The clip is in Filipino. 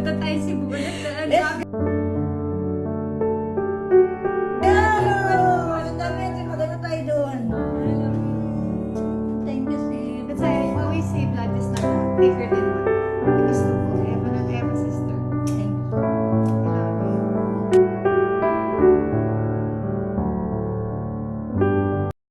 Punta tayo eh, Ang dami, maganda tayo doon. Thank you, sis. That's why I always say blood is not bigger than